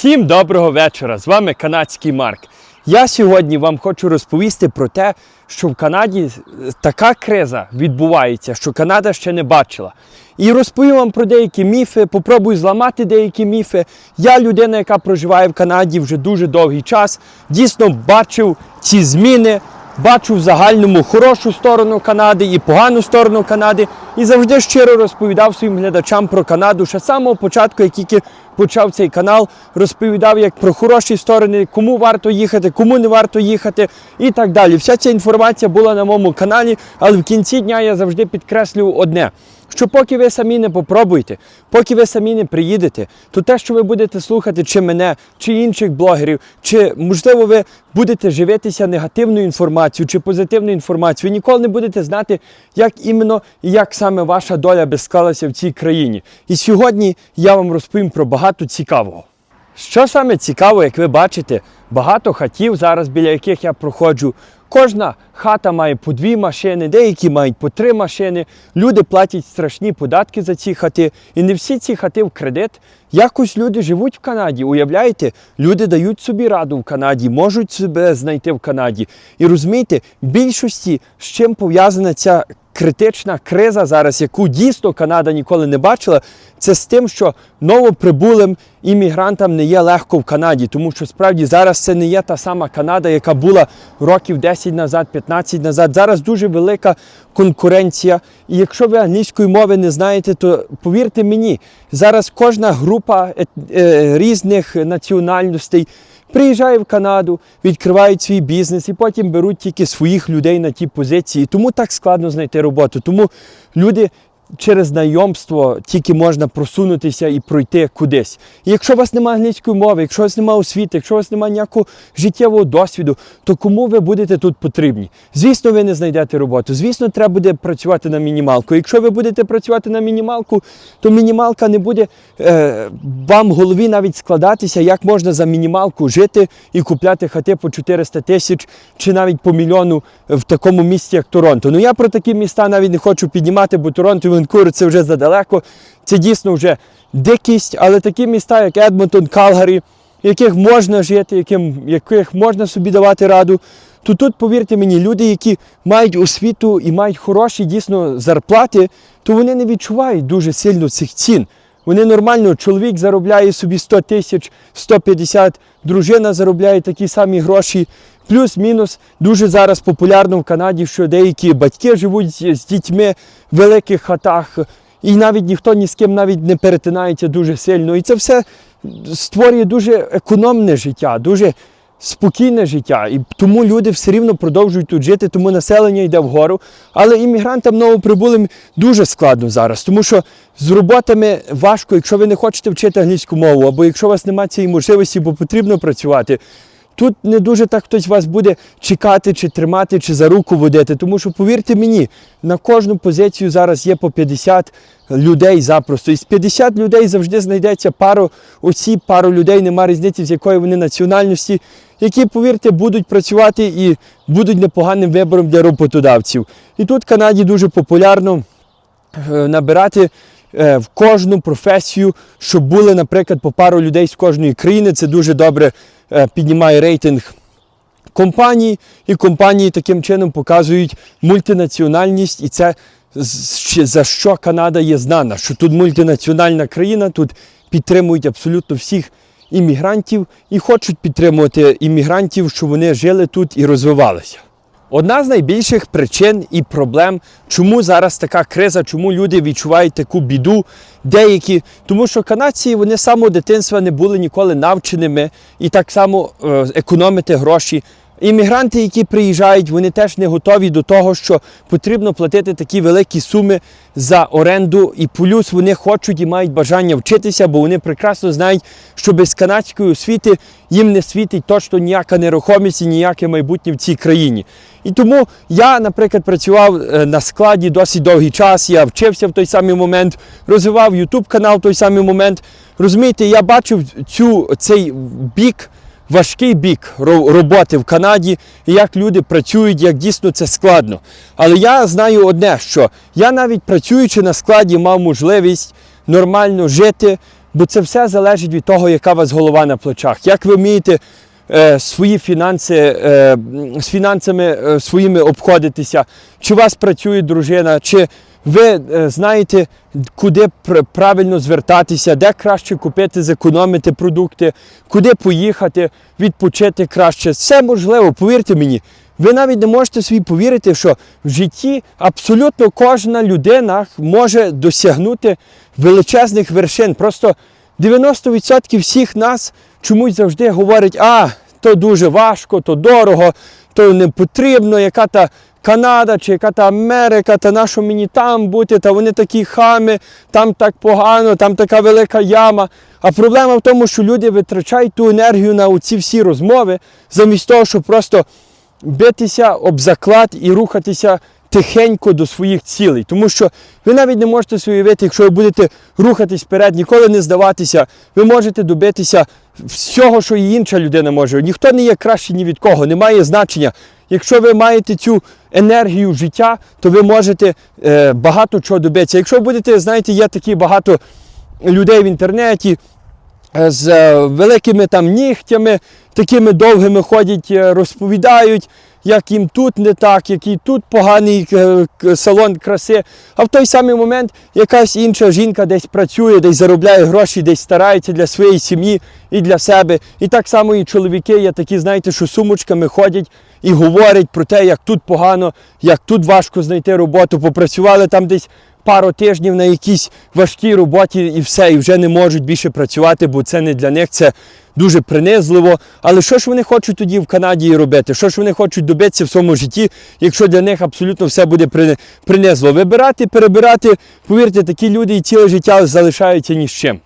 Всім доброго вечора! З вами канадський Марк. Я сьогодні вам хочу розповісти про те, що в Канаді така криза відбувається, що Канада ще не бачила. І розповім вам про деякі міфи, попробую зламати деякі міфи. Я людина, яка проживає в Канаді вже дуже довгий час, дійсно бачив ці зміни. Бачу в загальному хорошу сторону Канади і погану сторону Канади, і завжди щиро розповідав своїм глядачам про Канаду. Ще з самого початку, як тільки почав цей канал, розповідав як про хороші сторони, кому варто їхати, кому не варто їхати і так далі. Вся ця інформація була на моєму каналі, але в кінці дня я завжди підкреслюю одне. Що поки ви самі не попробуєте, поки ви самі не приїдете, то те, що ви будете слухати, чи мене, чи інших блогерів, чи можливо ви будете живитися негативною інформацією чи позитивною інформацією, ви ніколи не будете знати, як іменно і як саме ваша доля би склалася в цій країні. І сьогодні я вам розповім про багато цікавого. Що саме цікаво, як ви бачите, багато хатів зараз, біля яких я проходжу. Кожна хата має по дві машини, деякі мають по три машини. Люди платять страшні податки за ці хати. І не всі ці хати в кредит. Якось люди живуть в Канаді. Уявляєте, люди дають собі раду в Канаді, можуть себе знайти в Канаді. І розумієте, в більшості з чим пов'язана ця критична криза зараз, яку дійсно Канада ніколи не бачила, це з тим, що новоприбулим іммігрантам не є легко в Канаді, тому що справді зараз це не є та сама Канада, яка була років 10 назад, 15 назад. Зараз дуже велика конкуренція. І якщо ви англійської мови не знаєте, то повірте мені, зараз кожна група е, е, різних національностей. Приїжджає в Канаду, відкривають свій бізнес і потім беруть тільки своїх людей на ті позиції. Тому так складно знайти роботу. Тому люди через знайомство тільки можна просунутися і пройти кудись. І якщо у вас немає англійської мови, якщо у вас немає освіти, якщо у вас немає ніякого життєвого досвіду, то кому ви будете тут потрібні? Звісно, ви не знайдете роботу. Звісно, треба буде працювати на мінімалку. Якщо ви будете працювати на мінімалку, то мінімалка не буде е, вам в голові навіть складатися, як можна за мінімалку жити і купляти хати по 400 тисяч чи навіть по мільйону в такому місті, як Торонто. Ну я про такі міста навіть не хочу піднімати, бо Торонто Ванкувер це вже задалеко. Це дійсно вже дикість, але такі міста, як Едмонтон, Калгарі, яких можна жити, яким, яких можна собі давати раду. То тут, повірте мені, люди, які мають освіту і мають хороші дійсно зарплати, то вони не відчувають дуже сильно цих цін. Вони нормально, чоловік заробляє собі 100 тисяч, 150, дружина заробляє такі самі гроші. Плюс-мінус дуже зараз популярно в Канаді, що деякі батьки живуть з дітьми в великих хатах, і навіть ніхто ні з ким навіть не перетинається дуже сильно. І це все створює дуже економне життя, дуже спокійне життя. І тому люди все рівно продовжують тут жити, тому населення йде вгору. Але іммігрантам новоприбулим дуже складно зараз, тому що з роботами важко, якщо ви не хочете вчити англійську мову, або якщо у вас немає цієї можливості, бо потрібно працювати. Тут не дуже так хтось вас буде чекати, чи тримати, чи за руку водити. Тому що, повірте мені, на кожну позицію зараз є по 50 людей запросто. І з 50 людей завжди знайдеться пару осіб, пару людей, нема різниці, з якої вони національності, які, повірте, будуть працювати і будуть непоганим вибором для роботодавців. І тут в Канаді дуже популярно е, набирати е, в кожну професію, щоб були, наприклад, по пару людей з кожної країни. Це дуже добре піднімає рейтинг компаній, і компанії таким чином показують мультинаціональність, і це за що Канада є знана, що тут мультинаціональна країна, тут підтримують абсолютно всіх іммігрантів і хочуть підтримувати іммігрантів, щоб вони жили тут і розвивалися. Одна з найбільших причин і проблем, чому зараз така криза, чому люди відчувають таку біду, деякі, тому що канадці вони з самого дитинства не були ніколи навченими і так само е, економити гроші. Іммігранти, які приїжджають, вони теж не готові до того, що потрібно платити такі великі суми за оренду, і плюс вони хочуть і мають бажання вчитися, бо вони прекрасно знають, що без канадської освіти їм не світить точно ніяка нерухомість і ніяке майбутнє в цій країні. І тому я, наприклад, працював е, на складі досить довгий час, я вчився в той самий момент, розвивав YouTube канал в той самий момент. Розумієте, я бачив цю, цей бік важкий бік роботи в Канаді, і як люди працюють, як дійсно це складно. Але я знаю одне, що я навіть працюючи на складі, мав можливість нормально жити, Бо це все залежить від того, яка у вас голова на плечах, як ви вмієте свої фінанси, е, з фінансами е, своїми обходитися, чи у вас працює дружина, чи ви е, знаєте, куди правильно звертатися, де краще купити, зекономити продукти, куди поїхати, відпочити краще. Все можливо, повірте мені. Ви навіть не можете собі повірити, що в житті абсолютно кожна людина може досягнути величезних вершин. Просто 90% всіх нас чомусь завжди говорять, а, то дуже важко, то дорого, то не потрібно, яка та Канада чи яка та Америка, та на що мені там бути, та вони такі хами, там так погано, там така велика яма. А проблема в тому, що люди витрачають ту енергію на ці всі розмови, замість того, щоб просто битися об заклад і рухатися тихенько до своїх цілей. Тому що ви навіть не можете собі уявити, якщо ви будете рухатись вперед, ніколи не здаватися, ви можете добитися всього, що і інша людина може. Ніхто не є краще ні від кого, немає значення. Якщо ви маєте цю енергію життя, то ви можете е, багато чого добитися. Якщо будете, знаєте, є такі багато людей в інтернеті, е, з е, великими там нігтями, такими довгими ходять, е, розповідають, як їм тут не так, який тут поганий е, салон краси. А в той самий момент якась інша жінка десь працює, десь заробляє гроші, десь старається для своєї сім'ї і для себе. І так само і чоловіки є такі, знаєте, що сумочками ходять і говорять про те, як тут погано, як тут важко знайти роботу. Попрацювали там десь пару тижнів на якійсь важкій роботі і все, і вже не можуть більше працювати, бо це не для них, це дуже принизливо. Але що ж вони хочуть тоді в Канаді робити? Що ж вони хочуть добитися в своєму житті, якщо для них абсолютно все буде при- принизливо? Вибирати, перебирати, повірте, такі люди і ціле життя залишаються ні з чим.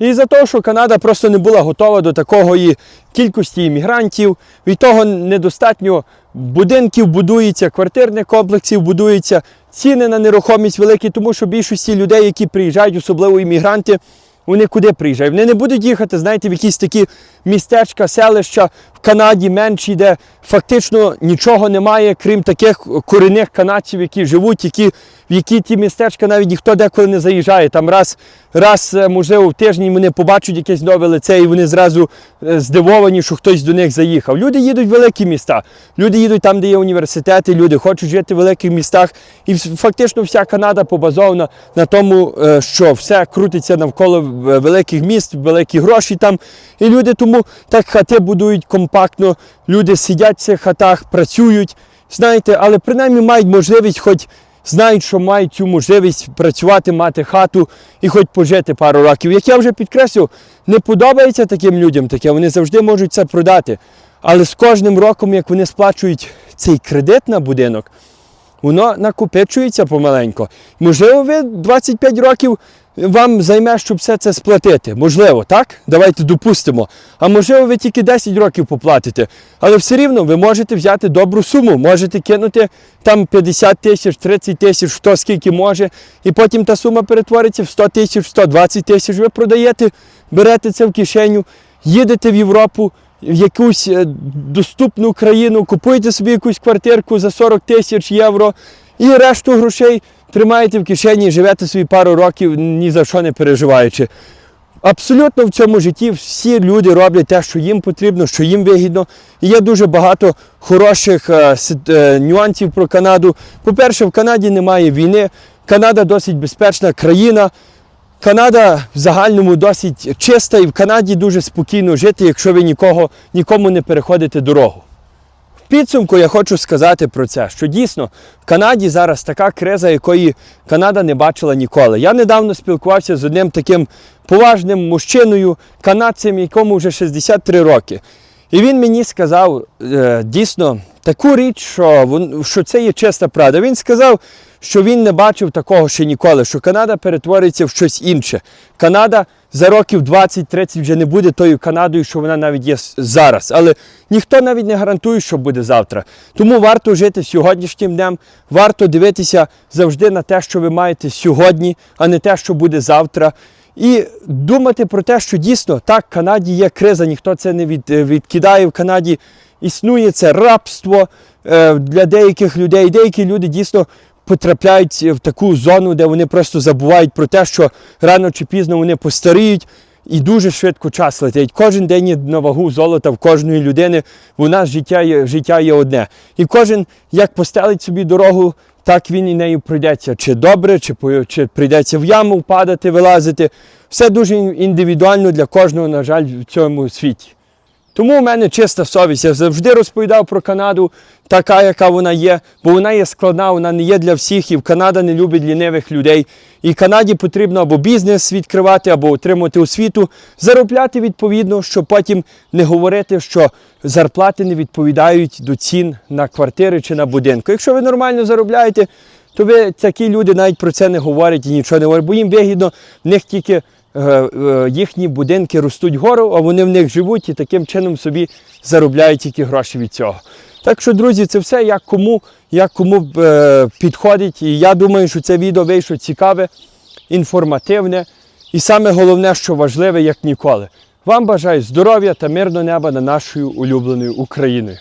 І за те, що Канада просто не була готова до такої кількості іммігрантів, від того недостатньо будинків будується, квартирних комплексів будується, ціни на нерухомість великі, тому що більшості людей, які приїжджають, особливо іммігранти, вони куди приїжджають? Вони не будуть їхати, знаєте, в якісь такі містечка, селища в Канаді менші, де фактично нічого немає, крім таких корінних канадців, які живуть, які, в які ті містечка навіть ніхто деколи не заїжджає. Там раз, раз е, можливо, в тиждень вони побачать якесь нове лице, і вони зразу е, здивовані, що хтось до них заїхав. Люди їдуть в великі міста, люди їдуть там, де є університети, люди хочуть жити в великих містах. І фактично вся Канада побазована на тому, е, що все крутиться навколо великих міст, великі гроші там. І люди тому так хати будують компактно, люди сидять в цих хатах, працюють, знаєте, але принаймні мають можливість, хоч знають, що мають цю можливість працювати, мати хату і хоч пожити пару років. Як я вже підкреслив, не подобається таким людям таке, вони завжди можуть це продати. Але з кожним роком, як вони сплачують цей кредит на будинок, воно накопичується помаленько. Можливо, ви 25 років вам займе, щоб все це сплатити. Можливо, так? Давайте допустимо. А можливо, ви тільки 10 років поплатите. Але все рівно ви можете взяти добру суму, можете кинути там 50 тисяч, 30 тисяч, хто скільки може, і потім та сума перетвориться в 100 тисяч, 120 тисяч. Ви продаєте, берете це в кишеню, їдете в Європу, в якусь е, доступну країну, купуєте собі якусь квартирку за 40 тисяч євро і решту грошей тримаєте в кишені і живете собі пару років, ні за що не переживаючи. Абсолютно в цьому житті всі люди роблять те, що їм потрібно, що їм вигідно. І є дуже багато хороших е, е, нюансів про Канаду. По-перше, в Канаді немає війни. Канада досить безпечна країна. Канада в загальному досить чиста і в Канаді дуже спокійно жити, якщо ви нікого, нікому не переходите дорогу. Підсумку я хочу сказати про це, що дійсно в Канаді зараз така криза, якої Канада не бачила ніколи. Я недавно спілкувався з одним таким поважним мужчиною, канадцем, якому вже 63 роки. І він мені сказав е, дійсно таку річ, що, що це є чиста правда. Він сказав, що він не бачив такого ще ніколи, що Канада перетвориться в щось інше. Канада за років 20-30 вже не буде тою Канадою, що вона навіть є зараз. Але ніхто навіть не гарантує, що буде завтра. Тому варто жити сьогоднішнім днем, варто дивитися завжди на те, що ви маєте сьогодні, а не те, що буде завтра. І думати про те, що дійсно так, в Канаді є криза, ніхто це не від, е, відкидає. В Канаді існує це рабство е, для деяких людей. Деякі люди дійсно потрапляють в таку зону, де вони просто забувають про те, що рано чи пізно вони постаріють. І дуже швидко час летить. Кожен день на вагу золота в кожної людини. У нас життя є, життя є одне. І кожен, як постелить собі дорогу, так він і нею пройдеться. Чи добре, чи, чи прийдеться в яму впадати, вилазити. Все дуже індивідуально для кожного, на жаль, в цьому світі. Тому у мене чиста совість. Я завжди розповідав про Канаду, така, яка вона є, бо вона є складна, вона не є для всіх, і Канада не любить лінивих людей. І Канаді потрібно або бізнес відкривати, або отримати освіту, заробляти відповідно, щоб потім не говорити, що зарплати не відповідають до цін на квартири чи на будинку. Якщо ви нормально заробляєте, то ви такі люди навіть про це не говорять і нічого не говорять, бо їм вигідно, в них тільки їхні будинки ростуть вгору, а вони в них живуть і таким чином собі заробляють тільки гроші від цього. Так що, друзі, це все як кому, як кому е, підходить. І я думаю, що це відео вийшло цікаве, інформативне і саме головне, що важливе, як ніколи. Вам бажаю здоров'я та мирного неба над нашою улюбленою Україною.